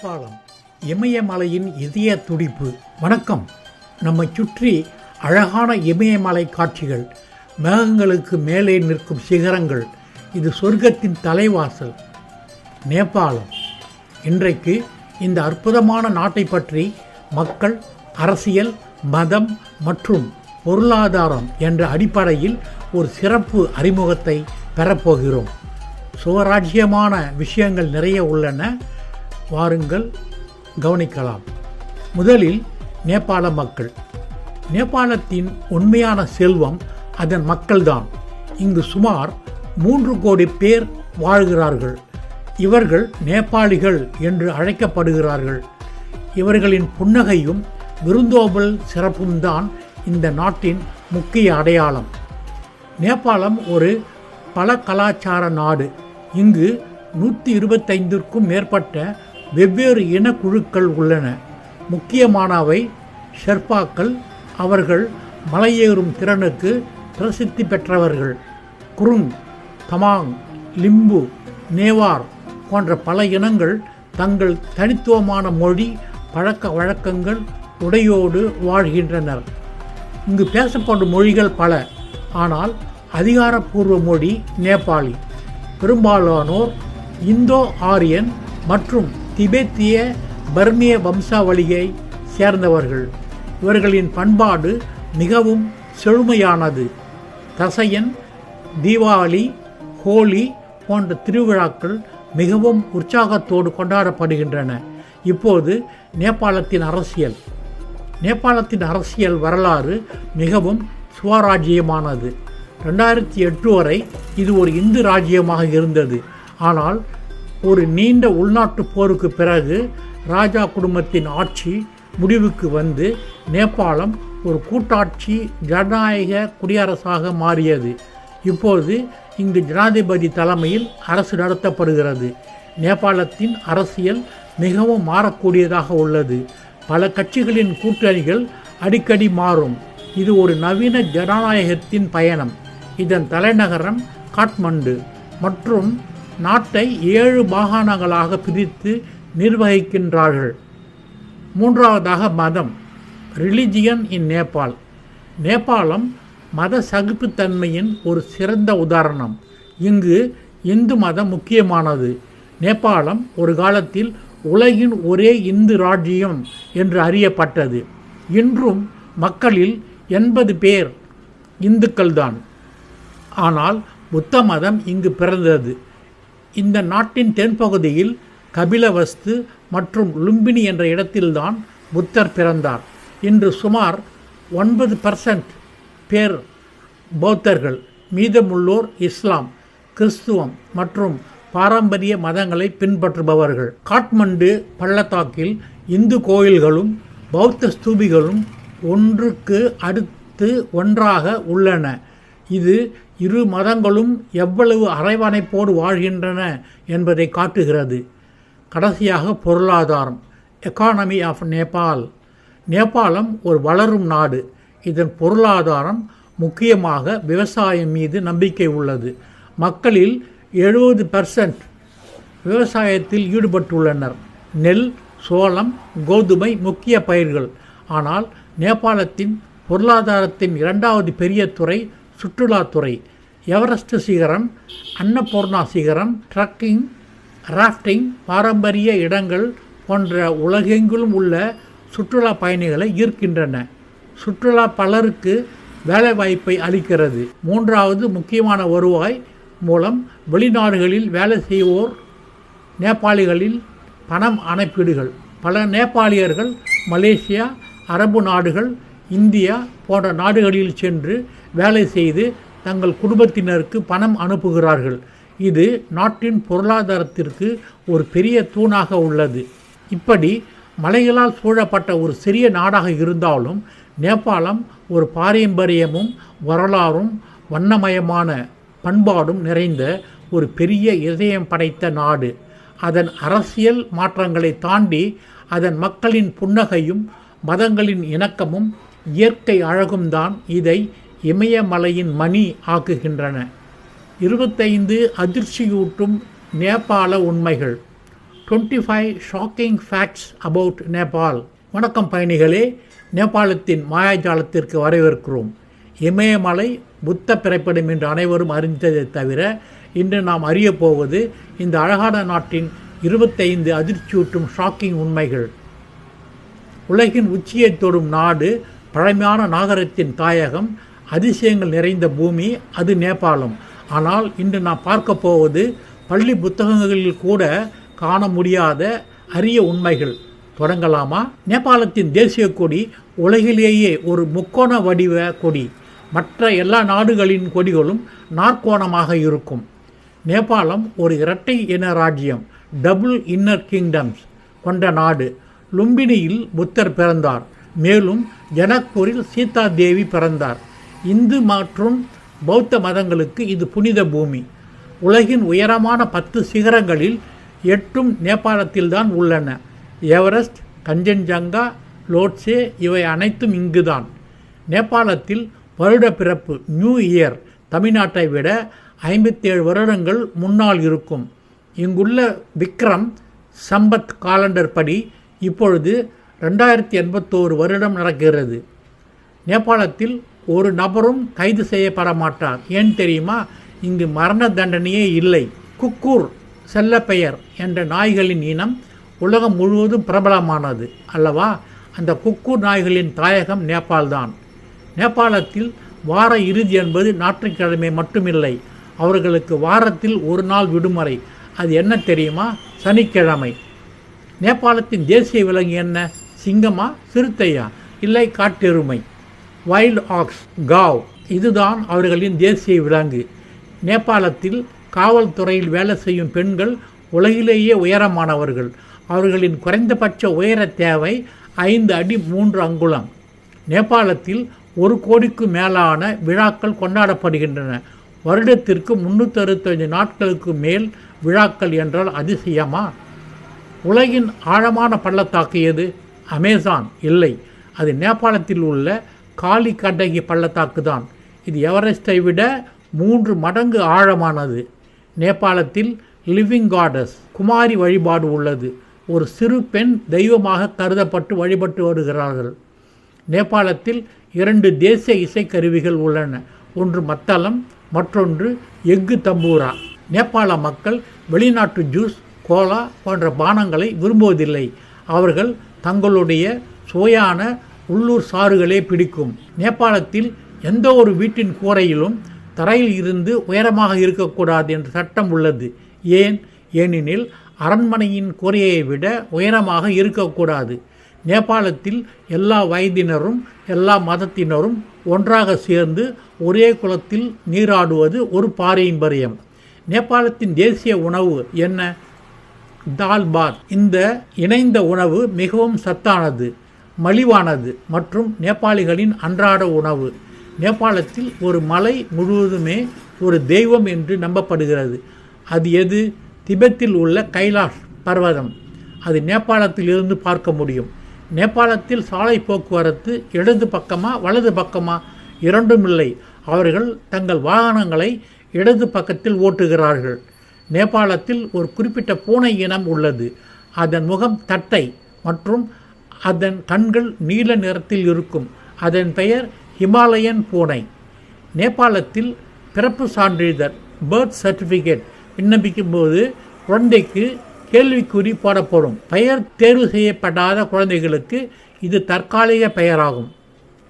நேபாளம் இமயமலையின் இதய துடிப்பு. வணக்கம். நம்மை சுற்றி அழகான இமயமலை காட்சிகள். மேகங்களுக்கு மேலே நிற்கும் சிகரங்கள். இது சொர்க்கத்தின் தலைவாசல். நேபாளம். இன்றைக்கு இந்த அற்புதமான நாட்டை பற்றி மக்கள் அரசியல் மதம் மற்றும் பொருளாதாரம் என்ற அடிப்படையில் ஒரு சிறப்பு அறிமுகத்தை பெறப்போகிறோம். சுவராஜ்யமான விஷயங்கள் நிறைய உள்ளன. வாருங்கள் கவனிக்கலாம். முதலில் நேபாள மக்கள். நேபாளத்தின் உண்மையான செல்வம் அதன் மக்கள்தான். இங்கு சுமார் மூன்று கோடி பேர் வாழ்கிறார்கள். இவர்கள் நேபாளிகள் என்று அழைக்கப்படுகிறார்கள். இவர்களின் புன்னகையும் விருந்தோம்பல் சிறப்பும் தான் இந்த நாட்டின் முக்கிய அடையாளம். நேபாளம் ஒரு பல கலாச்சார நாடு. இங்கு நூற்றி இருபத்தைந்திற்கும் மேற்பட்ட வெவ்வேறு இனக்குழுக்கள் உள்ளன. முக்கியமானவை ஷெர்பாக்கள் அவர்கள் மலையேறும் திறனுக்கு பிரசித்தி பெற்றவர்கள். குருங் தமாங் லிம்பு நேவார் போன்ற பல இனங்கள் தங்கள் தனித்துவமான மொழி பழக்க வழக்கங்கள் உடையோடு வாழ்கின்றனர். இங்கு பேசப்படும் மொழிகள் பல. ஆனால் அதிகாரப்பூர்வ மொழி நேபாளி. பெரும்பாலானோர் இந்தோ ஆரியன் மற்றும் திபெத்திய பர்மிய வம்சாவளியை சேர்ந்தவர்கள். இவர்களின் பண்பாடு மிகவும் செழுமையானது. தசையன் தீபாவளி ஹோலி போன்ற திருவிழாக்கள் மிகவும் உற்சாகத்தோடு கொண்டாடப்படுகின்றன. இப்போது நேபாளத்தின் அரசியல். நேபாளத்தின் அரசியல் வரலாறு மிகவும் சுவராஜ்யமானது. ரெண்டாயிரத்தி எட்டு வரை இது ஒரு இந்து ராஜ்யமாக இருந்தது. ஆனால் ஒரு நீண்ட உள்நாட்டு போருக்கு பிறகு ராஜா குடும்பத்தின் ஆட்சி முடிவுக்கு வந்து நேபாளம் ஒரு கூட்டாட்சி ஜனநாயக குடியரசாக மாறியது. இப்போது இங்கு ஜனாதிபதி தலைமையில் அரசு நடத்தப்படுகிறது. நேபாளத்தின் அரசியல் மிகவும் மாறக்கூடியதாக உள்ளது. பல கட்சிகளின் கூட்டணிகள் அடிக்கடி மாறும். இது ஒரு நவீன ஜனநாயகத்தின் பயணம். இதன் தலைநகரம் காட்மண்டு. மற்றும் நாட்டை ஏழு மாகாணங்களாக பிரித்து நிர்வகிக்கின்றார்கள். மூன்றாவதாக மதம் ரிலிஜியன் இன் நேபாள் நேபாளம் மத சகிப்புத்தன்மையின் ஒரு சிறந்த உதாரணம். இங்கு இந்து மதம் முக்கியமானது. நேபாளம் ஒரு காலத்தில் உலகின் ஒரே இந்து ராஜ்யம் என்று அறியப்பட்டது. இன்றும் மக்களில் எண்பது பேர் இந்துக்கள்தான். ஆனால் புத்த மதம் இங்கு பிறந்தது. இந்த நாட்டின் தென்பகுதியில் கபிலவஸ்து மற்றும் லும்பினி என்ற இடத்தில்தான் புத்தர் பிறந்தார். இன்று சுமார் ஒன்பது பர்சன்ட் பேர் பௌத்தர்கள் மீதமுள்ளோர் இஸ்லாம் கிறிஸ்துவம் மற்றும் பாரம்பரிய மதங்களை பின்பற்றுபவர்கள். காட்மண்டு பள்ளத்தாக்கில் இந்து கோயில்களும் பௌத்த ஸ்தூபிகளும் ஒன்றுக்கு அடுத்து ஒன்றாக உள்ளன. இது இரு மதங்களும் எவ்வளவு அரைவணைப்போடு வாழ்கின்றன என்பதை காட்டுகிறது. கடைசியாக பொருளாதாரம் எக்கானமி ஆஃப் நேபாள் நேபாளம் ஒரு வளரும் நாடு. இதன் பொருளாதாரம் முக்கியமாக விவசாயம் மீது நம்பிக்கை உள்ளது. மக்களில் எழுபது பர்சன்ட் விவசாயத்தில் ஈடுபட்டுள்ளனர். நெல் சோளம் கோதுமை முக்கிய பயிர்கள். ஆனால் நேபாளத்தின் பொருளாதாரத்தின் இரண்டாவது பெரிய துறை சுற்றுலாத்துறை. எவரெஸ்ட் சிகரம் அன்னபூர்ணா சிகரம் ட்ரக்கிங் ராஃப்டிங் பாரம்பரிய இடங்கள் போன்ற உலகெங்கிலும் உள்ள சுற்றுலா பயணிகளை ஈர்க்கின்றன. சுற்றுலா பலருக்கு வேலைவாய்ப்பை அளிக்கிறது. மூன்றாவது முக்கியமான வருவாய் மூலம் வெளிநாடுகளில் வேலை செய்வோர் நேபாளிகளில் பணம் அனுப்பீடுகள். பல நேபாளியர்கள் மலேசியா அரபு நாடுகள் இந்தியா போன்ற நாடுகளில் சென்று வேலை செய்து தங்கள் குடும்பத்தினருக்கு பணம் அனுப்புகிறார்கள். இது நாட்டின் பொருளாதாரத்திற்கு ஒரு பெரிய தூணாக உள்ளது. இப்படி மலைகளால் சூழப்பட்ட ஒரு சிறிய நாடாக இருந்தாலும் நேபாளம் ஒரு பாரம்பரியமும் வரலாறும் வண்ணமயமான பண்பாடும் நிறைந்த ஒரு பெரிய இதயம் படைத்த நாடு. அதன் அரசியல் மாற்றங்களை தாண்டி அதன் மக்களின் புன்னகையும் மதங்களின் இணக்கமும் இயற்கை அழகும் தான் இதை இமயமலையின் மணி ஆக்குகின்றன. இருபத்தைந்து அதிர்ச்சியூட்டும் நேபாள உண்மைகள். Twenty five shocking facts about Nepal. வணக்கம் பயணிகளே நேபாளத்தின் மாயாஜாலத்திற்கு வரவேற்கிறோம். இமயமலை புத்த பிறப்பிடம் என்று அனைவரும் அறிந்ததை தவிர இன்று நாம் அறியப் போவது இந்த அழகான நாட்டின் இருபத்தைந்து அதிர்ச்சியூட்டும் ஷாக்கிங் உண்மைகள். உலகின் உச்சியை தொடும் நாடு பழமையான நாகரத்தின் தாயகம் அதிசயங்கள் நிறைந்த பூமி அது நேபாளம். ஆனால் இன்று நான் பார்க்க போவது பள்ளி புத்தகங்களில் கூட காண முடியாத அரிய உண்மைகள். தொடங்கலாமா? நேபாளத்தின் தேசிய கொடி உலகிலேயே ஒரு முக்கோண வடிவ கொடி. மற்ற எல்லா நாடுகளின் கொடிகளும் நாற்கோணமாக இருக்கும். நேபாளம் ஒரு இரட்டை இன ராஜ்யம் டபுள் இன்னர் கிங்டம்ஸ் கொண்ட நாடு. லும்பினியில் புத்தர் பிறந்தார். மேலும் ஜனக்பூரில் சீதா தேவி பிறந்தார். இந்து மற்றும் பௌத்த மதங்களுக்கு இது புனித பூமி. உலகின் உயரமான பத்து சிகரங்களில் எட்டும் நேபாளத்தில்தான் உள்ளன. எவரெஸ்ட் கஞ்சன்ஜங்கா லோட்ஸே இவை அனைத்தும் இங்குதான். நேபாளத்தில் வருட பிறப்பு நியூ இயர் தமிழ்நாட்டை விட ஐம்பத்தேழு வருடங்கள் முன்னால் இருக்கும். இங்குள்ள விக்ரம் சம்பத் காலண்டர் படி இப்பொழுது ரெண்டாயிரத்தி எண்பத்தோரு வருடம் நடக்கிறது. நேபாளத்தில் ஒரு நபரும் கைது செய்யப்பட மாட்டார் ஏன் தெரியுமா? இங்கு மரண தண்டனையே இல்லை. குக்கூர் செல்லப்பெயர் என்ற நாய்களின் இனம் உலகம் முழுவதும் பிரபலமானது அல்லவா? அந்த குக்கூர் நாய்களின் தாயகம் நேபாள் தான் நேபாளத்தில் வார இறுதி என்பது ஞாயிற்றுக்கிழமை மட்டுமில்லை. அவர்களுக்கு வாரத்தில் ஒரு நாள் விடுமுறை. அது என்ன தெரியுமா? சனிக்கிழமை. நேபாளத்தின் தேசிய விலங்கு என்ன? சிங்கமா? சிறுத்தையா? இல்லை காட்டெருமை. வைல்ட் ஆக்ஸ் காவ் இதுதான் அவர்களின் தேசிய விலங்கு. நேபாளத்தில் காவல்துறையில் வேலை செய்யும் பெண்கள் உலகிலேயே உயரமானவர்கள். அவர்களின் குறைந்தபட்ச உயர தேவை ஐந்து அடி மூன்று அங்குலம். நேபாளத்தில் ஒரு கோடிக்கு மேலான விழாக்கள் கொண்டாடப்படுகின்றன. வருடத்திற்கு முன்னூற்றி அறுபத்தஞ்சு நாட்களுக்கு மேல் விழாக்கள் என்றால் அதிசயமா? உலகின் ஆழமான பள்ளத்தாக்கு எது? அமேசான். இல்லை. அது நேபாளத்தில் உள்ள காளி கண்டகி பள்ளத்தாக்கு தான் இது எவரெஸ்டை விட மூன்று மடங்கு ஆழமானது. நேபாளத்தில் லிவிங் காடஸ் குமாரி வழிபாடு உள்ளது. ஒரு சிறு பெண் தெய்வமாக கருதப்பட்டு வழிபட்டு வருகிறார்கள். நேபாளத்தில் இரண்டு தேசிய இசைக்கருவிகள் உள்ளன. ஒன்று மத்தளம் மற்றொன்று எஃகு தம்பூரா. நேபாள மக்கள் வெளிநாட்டு ஜூஸ் கோலா போன்ற பானங்களை விரும்புவதில்லை. அவர்கள் தங்களுடைய சுவையான உள்ளூர் சாறுகளே பிடிக்கும். நேபாளத்தில் எந்த ஒரு வீட்டின் கூரையிலும் தரையில் இருந்து உயரமாக இருக்கக்கூடாது என்ற சட்டம் உள்ளது. ஏன்? ஏனெனில் அரண்மனையின் கூரையை விட உயரமாக இருக்கக்கூடாது. நேபாளத்தில் எல்லா வயதினரும் எல்லா மதத்தினரும் ஒன்றாக சேர்ந்து ஒரே குளத்தில் நீராடுவது ஒரு பாரம்பரியம். நேபாளத்தின் தேசிய உணவு என்ன? தால் பாத். இந்த இணைந்த உணவு மிகவும் சத்தானது. மலிவானது மற்றும் நேபாளிகளின் அன்றாட உணவு. நேபாளத்தில் ஒரு மலை முழுவதுமே ஒரு தெய்வம் என்று நம்பப்படுகிறது. அது எது? திபெத்தில் உள்ள கைலாஷ் பர்வதம். அது நேபாளத்தில் இருந்து பார்க்க முடியும். நேபாளத்தில் சாலை போக்குவரத்து இடது பக்கமா வலது பக்கமா இரண்டும் இல்லை. அவர்கள் தங்கள் வாகனங்களை இடது பக்கத்தில் ஓட்டுகிறார்கள். நேபாளத்தில் ஒரு குறிப்பிட்ட பூனை இனம் உள்ளது. அதன் முகம் தட்டை மற்றும் அதன் கண்கள் நீல நிறத்தில் இருக்கும். அதன் பெயர் ஹிமாலயன் பூனை. நேபாளத்தில் பிறப்பு சான்றிதழ் பர்த் சர்டிஃபிகேட் விண்ணப்பிக்கும் போது குழந்தைக்கு கேள்விக்குறி போடப்படும். பெயர் தேர்வு செய்யப்படாத குழந்தைகளுக்கு இது தற்காலிக பெயராகும்.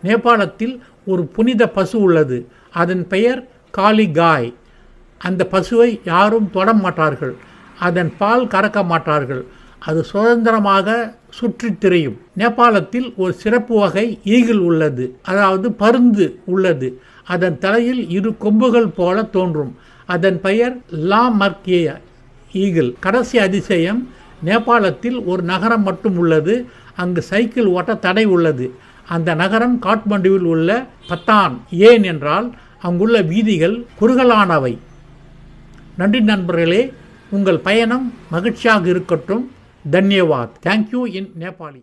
நேபாளத்தில் ஒரு புனித பசு உள்ளது. அதன் பெயர் காளிகாய் அந்த பசுவை யாரும் தொட மாட்டார்கள். அதன் பால் கறக்க மாட்டார்கள். அது சுதந்திரமாக சுற்றித் திரியும். நேபாளத்தில் ஒரு சிறப்பு வகை ஈகிள் உள்ளது. அதாவது பருந்து உள்ளது. அதன் தலையில் இரு கொம்புகள் போல தோன்றும். அதன் பெயர் லா மர்கிய ஈகிள். கடைசி அதிசயம் நேபாளத்தில் ஒரு நகரம் மட்டும் உள்ளது. அங்கு சைக்கிள் ஓட்ட தடை உள்ளது. அந்த நகரம் காட்மண்டுவில் உள்ள பத்தான். ஏன் என்றால் அங்குள்ள வீதிகள் குறுகலானவை. நன்றி நண்பர்களே உங்கள் பயணம் மகிழ்ச்சியாக இருக்கட்டும். தன்யவாத் தேங்க்யூ இன் நேபாளி